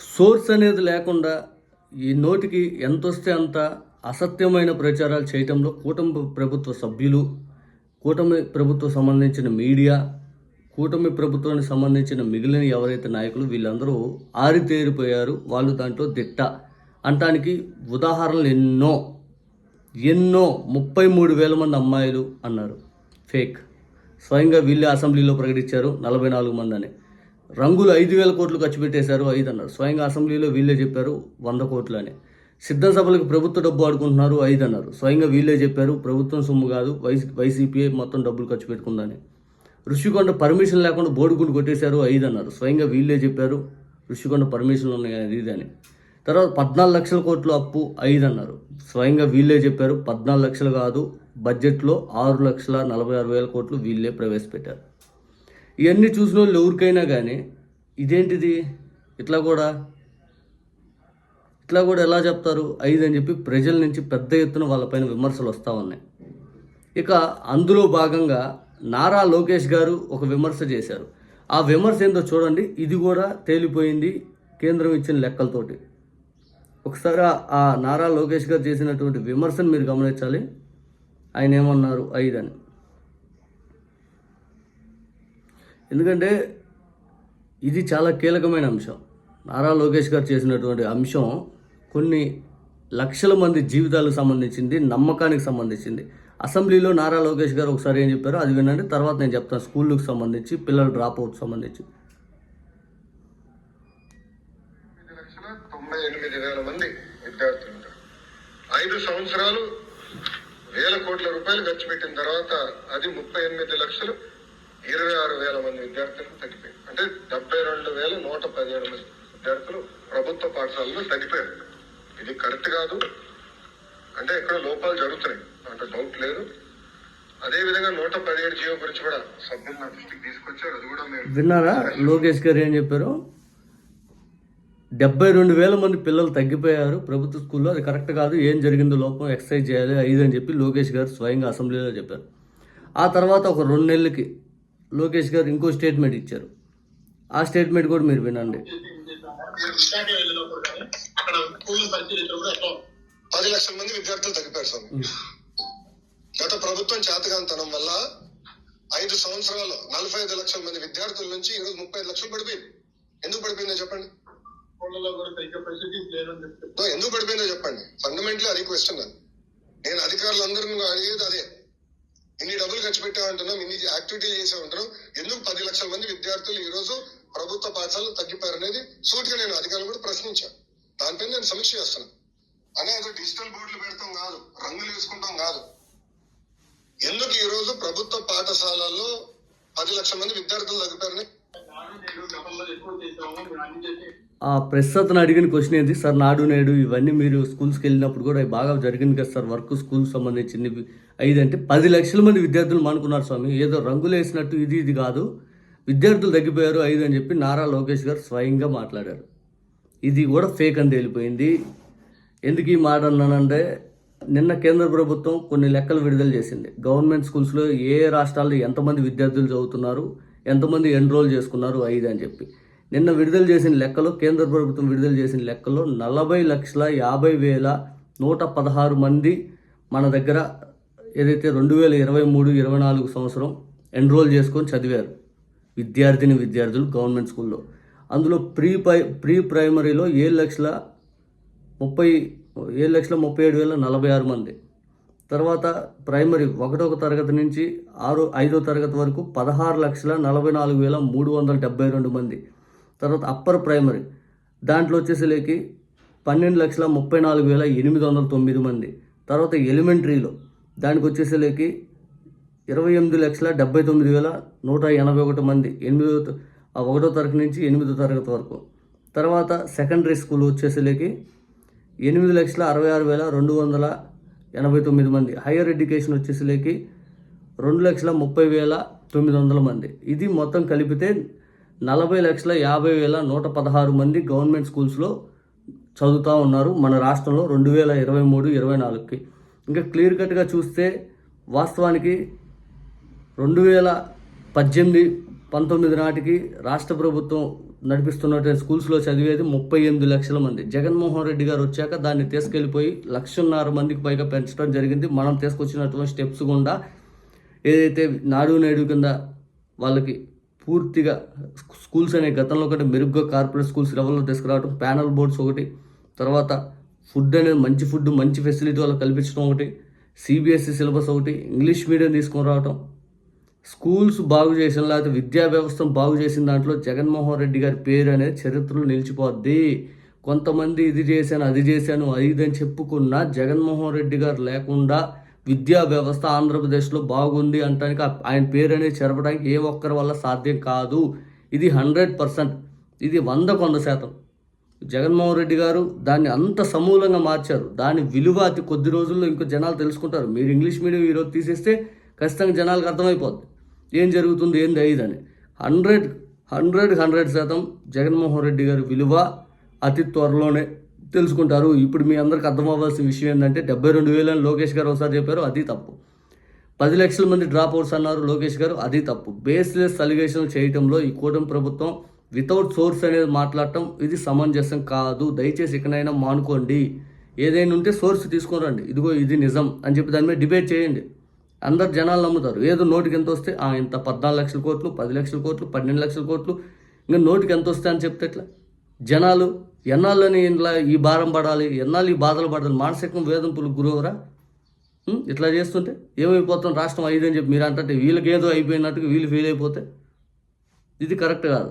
Source అనేది లేకుండా ఈ నోటికి ఎంత వస్తే అంత అసత్యమైన ప్రచారాలు చేయటంలో కూటమి ప్రభుత్వ సభ్యులు కూటమి ప్రభుత్వం సంబంధించిన మీడియా కూటమి ప్రభుత్వానికి సంబంధించిన మిగిలిన ఎవరైతే నాయకులు వీళ్ళందరూ ఆరితేరిపోయారు వాళ్ళు దాంట్లో దిట్ట. అంటానికి ఉదాహరణలు ఎన్నో ఎన్నో ముప్పై మూడు వేల మంది అమ్మాయిలు అన్నారు. ఫేక్. స్వయంగా వీళ్ళే అసెంబ్లీలో ప్రకటించారు నలభై నాలుగు మంది అని. రంగులు ఐదు వేల కోట్లు ఖర్చు పెట్టేశారు ఐదు అన్నారు. స్వయంగా అసెంబ్లీలో వీళ్ళే చెప్పారు వంద కోట్లు అని సిద్ధం సభలకు ప్రభుత్వ డబ్బు ఆడుకుంటున్నారు ఐదు అన్నారు. స్వయంగా వీళ్ళే చెప్పారు ప్రభుత్వం సొమ్ము కాదు వైసీ వైసీపీఏ మొత్తం డబ్బులు ఖర్చు పెట్టుకుందని. ఋషికొండ పర్మిషన్ లేకుండా బోడిగుండు కొట్టేశారు ఐదు అన్నారు. స్వయంగా వీళ్ళే చెప్పారు ఋషికొండ పర్మిషన్లు ఉన్నాయి ఇది అని. తర్వాత పద్నాలుగు లక్షల కోట్లు అప్పు ఐదు అన్నారు. స్వయంగా వీళ్ళే చెప్పారు పద్నాలుగు లక్షలు కాదు బడ్జెట్లో ఆరు లక్షల నలభై ఆరు వేల కోట్లు వీళ్ళే ప్రవేశపెట్టారు. ఇవన్నీ చూసిన వాళ్ళు ఎవరికైనా కానీ ఇదేంటిది? ఇట్లా కూడా? ఇట్లా కూడా ఎలా చెప్తారు? ఐదు అని చెప్పి ప్రజల నుంచి పెద్ద ఎత్తున వాళ్ళపైన విమర్శలు వస్తూ ఉన్నాయి. ఇక అందులో భాగంగా నారా లోకేష్ గారు ఒక విమర్శ చేశారు. ఆ విమర్శ ఏందో చూడండి. ఇది కూడా తేలిపోయింది కేంద్రం ఇచ్చిన లెక్కలతోటి. ఒకసారి ఆ- నారా లోకేష్ గారు చేసినటువంటి విమర్శను మీరు గమనించాలి. ఆయన ఏమన్నారు? ఐదని అని ఎందుకంటే ఇది చాలా కీలకమైన అంశం. నారా లోకేష్ గారు చేసినటువంటి అంశం కొన్ని లక్షల మంది జీవితాలకు సంబంధించింది నమ్మకానికి సంబంధించింది. అసెంబ్లీలో నారా లోకేష్ గారు ఒకసారి ఏం చెప్పారో అది వినండి. తర్వాత నేను చెప్తాను. స్కూళ్ళకు సంబంధించి పిల్లల డ్రాప్ అవుట్ సంబంధించి. తొంభై ఎనిమిది వేల మంది విద్యార్థులు ఉంటారు. ఐదు సంవత్సరాలు వేల కోట్ల రూపాయలు ఖర్చు పెట్టిన తర్వాత అది ముప్పై ఎనిమిది లక్షలు ఇరవై ఆరు వేల మంది విద్యార్థులకు తగ్గిపోయింది అంటే డెబ్బై రెండు వేల నూట పదిహేడు మంది విద్యార్థులు ప్రభుత్వ పాఠశాలలో తగ్గిపోయారు. ఇది కరెక్ట్ కాదు. అంటే ఇక్కడ లోపాలు జరుగుతున్నాయి. అంటే డౌట్ లేదు. అదే విధంగా నూట పదిహేడు జీవో గురించి కూడా సభ్యులు నా దృష్టికి తీసుకొచ్చారు. అది కూడా మేము విన్నారా? లోకేష్ గారు ఏం చెప్పారు? డెబ్బై రెండు వేల మంది పిల్లలు తగ్గిపోయారు. ప్రభుత్వ స్కూల్లో అది కరెక్ట్ కాదు. ఏం జరిగిందో లోపం ఎక్సర్సైజ్ చేయాలి ఐదు అని చెప్పి లోకేష్ గారు స్వయంగా అసెంబ్లీలో చెప్పారు. ఆ తర్వాత ఒక రెండు నెలలకి లోకేష్ గారు ఇంకో స్టేట్మెంట్ ఇచ్చారు. ఆ స్టేట్మెంట్ కూడా మీరు వినండి. పది లక్షల మంది విద్యార్థులు తగ్గిపోయారు స్వామి. గత ప్రభుత్వం చేతగాంతనం వల్ల ఐదు సంవత్సరాలు నలభై ఐదు లక్షల మంది విద్యార్థుల నుంచి ఈరోజు ముప్పై ఐదు లక్షలు పడిపోయింది ఎందుకు పడిపోయిందో చెప్పండి. ఎందుకు పడిపోయిందో చెప్పండి. ఫండమెంటలీ అది క్వశ్చన్ అది. నేను అధికారులందరినీ అడిగేది అదే. ఇన్ని డబ్బులు ఖర్చు పెట్టామంటున్నాం ఇన్ని యాక్టివిటీలు చేసామంటున్నాం ఎందుకు పది లక్షల మంది విద్యార్థులు ఈ రోజు ప్రభుత్వ పాఠశాలలు తగ్గిపోయారు అనేది సూటిగా నేను అధికారులు కూడా ప్రశ్నించాను దానిపైన నేను సమీక్ష చేస్తున్నాను అనే ఏదో డిజిటల్ బోర్డులు పెడతాం కాదు రంగులు వేసుకుంటాం కాదు. ఎందుకు ఈ రోజు ప్రభుత్వ పాఠశాలల్లో పది లక్షల మంది విద్యార్థులు తగ్గిపోయారని ఆ ప్రెస్ అతను అడిగిన క్వశ్చన్ ఏంటి సార్ నాడు నేడు ఇవన్నీ మీరు స్కూల్స్కి వెళ్ళినప్పుడు కూడా బాగా జరిగింది కదా సార్. వర్క్ స్కూల్ సంబంధించింది ఐదు అంటే పది లక్షల మంది విద్యార్థులు మానుకున్నారు స్వామి. ఏదో రంగులు వేసినట్టు ఇది ఇది కాదు. విద్యార్థులు తగ్గిపోయారు ఐదు అని చెప్పి నారా లోకేష్ గారు స్వయంగా మాట్లాడారు. ఇది కూడా ఫేక్ అని తేలిపోయింది. ఎందుకు ఈ మాట అన్నానంటే నిన్న కేంద్ర ప్రభుత్వం కొన్ని లెక్కలు విడుదల చేసింది. గవర్నమెంట్ స్కూల్స్లో ఏ రాష్ట్రాల్లో ఎంతమంది విద్యార్థులు చదువుతున్నారు? ఎంతమంది ఎన్రోల్ చేసుకున్నారు ఐదు అని చెప్పి. నిన్న విడుదల చేసిన లెక్కలో కేంద్ర ప్రభుత్వం విడుదల చేసిన లెక్కలో నలభై లక్షల యాభై వేల నూట పదహారు మంది మన దగ్గర ఏదైతే రెండు వేల ఇరవై మూడు ఇరవై నాలుగు సంవత్సరం ఎన్రోల్ చేసుకొని చదివారు విద్యార్థిని విద్యార్థులు గవర్నమెంట్ స్కూల్లో. అందులో ప్రీ పై ప్రీ ప్రైమరీలో ఏడు లక్షల ముప్పై ఏడు లక్షల ముప్పై ఏడు వేల నలభై ఆరు మంది. తర్వాత ప్రైమరీ ఒకటో తరగతి నుంచి ఆరు ఐదో తరగతి వరకు పదహారు లక్షల నలభై నాలుగు వేల మూడు వందల డెబ్బై రెండు మంది. తర్వాత అప్పర్ ప్రైమరీ దాంట్లో వచ్చేసరికి పన్నెండు లక్షల ముప్పై నాలుగు వేల ఎనిమిది వందల తొమ్మిది మంది. తర్వాత ఎలిమెంటరీలో దానికి వచ్చేసరికి ఇరవై ఎనిమిది లక్షల డెబ్బై తొమ్మిది వేల నూట ఎనభై ఒకటి మంది. ఎనిమిదో ఒకటో తరగతి నుంచి ఎనిమిదో తరగతి వరకు. తర్వాత సెకండరీ స్కూల్ వచ్చేసరికి ఎనిమిది లక్షల అరవై ఆరు వేల రెండు వందల ఎనభై తొమ్మిది మంది. హైయర్ ఎడ్యుకేషన్ వచ్చేసరికి రెండు లక్షల ముప్పై వేల తొమ్మిది వందల మంది. ఇది మొత్తం కలిపితే నలభై లక్షల యాభై వేల నూట పదహారు మంది గవర్నమెంట్ స్కూల్స్లో చదువుతూ ఉన్నారు. మన రాష్ట్రంలో రెండు వేల ఇరవై మూడు ఇరవై నాలుగుకి. ఇంకా క్లియర్ కట్గా చూస్తే వాస్తవానికి రెండు వేల పద్దెనిమిది పంతొమ్మిది నాటికి రాష్ట్ర ప్రభుత్వం నడిపిస్తున్నటువంటి స్కూల్స్లో చదివేది ముప్పై ఎనిమిది లక్షల మంది. జగన్మోహన్ రెడ్డి గారు వచ్చాక దాన్ని తీసుకెళ్ళిపోయి లక్షన్నర మందికి పైగా పెంచడం జరిగింది. మనం తీసుకొచ్చినటువంటి స్టెప్స్ గుండా ఏదైతే నాడు నేడు కింద వాళ్ళకి పూర్తిగా స్కూల్స్ అనే గతంలో ఒకటి మెరుగ్గా కార్పొరేట్ స్కూల్స్ లెవెల్లో తీసుకురావడం ప్యానల్ బోర్డ్స్ ఒకటి తర్వాత ఫుడ్ అనేది మంచి ఫుడ్ మంచి ఫెసిలిటీ వాళ్ళకి కల్పించడం ఒకటి సిబిఎస్ఈ సిలబస్ ఒకటి ఇంగ్లీష్ మీడియం తీసుకొని రావటం స్కూల్స్ బాగు చేసిన లేకపోతే విద్యా వ్యవస్థను బాగు చేసిన దాంట్లో జగన్మోహన్ రెడ్డి గారి పేరు అనేది చరిత్రలో నిలిచిపోద్ది. కొంతమంది ఇది చేశాను అది చేశాను అది అని చెప్పుకున్నా జగన్మోహన్ రెడ్డి గారు లేకుండా విద్యా వ్యవస్థ ఆంధ్రప్రదేశ్లో బాగుంది అంటానికి ఆయన పేరు అనేది చెరపడానికి ఏ ఒక్కరి వల్ల సాధ్యం కాదు. ఇది హండ్రెడ్ పర్సెంట్. ఇది వంద కొంద శాతం. జగన్మోహన్ రెడ్డి గారు దాన్ని అంత సమూలంగా మార్చారు. దాని విలువ అతి కొద్ది రోజుల్లో ఇంకో జనాలు తెలుసుకుంటారు. మీరు ఇంగ్లీష్ మీడియం ఈరోజు తీసేస్తే ఖచ్చితంగా జనాలకు అర్థమైపోద్ది. ఏం జరుగుతుంది ఏంది అయ్యిదని హండ్రెడ్ హండ్రెడ్ హండ్రెడ్ శాతం జగన్మోహన్ రెడ్డి గారి విలువ అతి త్వరలోనే తెలుసుకుంటారు. ఇప్పుడు మీ అందరికి అర్థం అవ్వాల్సిన విషయం ఏంటంటే డెబ్బై రెండు వేలు అని లోకేష్ గారు ఒకసారి చెప్పారు అది తప్పు. పది లక్షల మంది డ్రాప్ అవుట్స్ అన్నారు లోకేష్ గారు అది తప్పు. బేస్లెస్ అలిగేషన్ చేయటంలో ఈ కూటమి ప్రభుత్వం వితౌట్ సోర్స్ అనేది మాట్లాడటం ఇది సమంజసం కాదు. దయచేసి ఇకనైనా మానుకోండి. ఏదైనా ఉంటే సోర్స్ తీసుకొని రండి. ఇదిగో ఇది నిజం అని చెప్పి దాని మీద డిబేట్ చేయండి. అందరు జనాలు నమ్ముతారు. ఏదో నోటికి ఎంత వస్తే "ఆ, ఇంత పద్నాలుగు లక్షల కోట్లు పది లక్షల కోట్లు పన్నెండు లక్షల కోట్లు ఇంకా నోటికి ఎంత వస్తే అని చెప్తే ఎట్లా? జనాలు ఎన్నాళ్ళని ఇంట్లో ఈ భారం పడాలి ఎన్నాళ్ళు ఈ బాధలు పడాలి మానసిక వేధింపులు గురవరా? ఇట్లా చేస్తుంటే ఏమైపోతాం రాష్ట్రం అయ్యిందని చెప్పి మీరు అంటే వీళ్ళకి ఏదో అయిపోయినట్టుగా వీళ్ళు ఫీల్ అయిపోతే? ఇది కరెక్ట్ కాదు.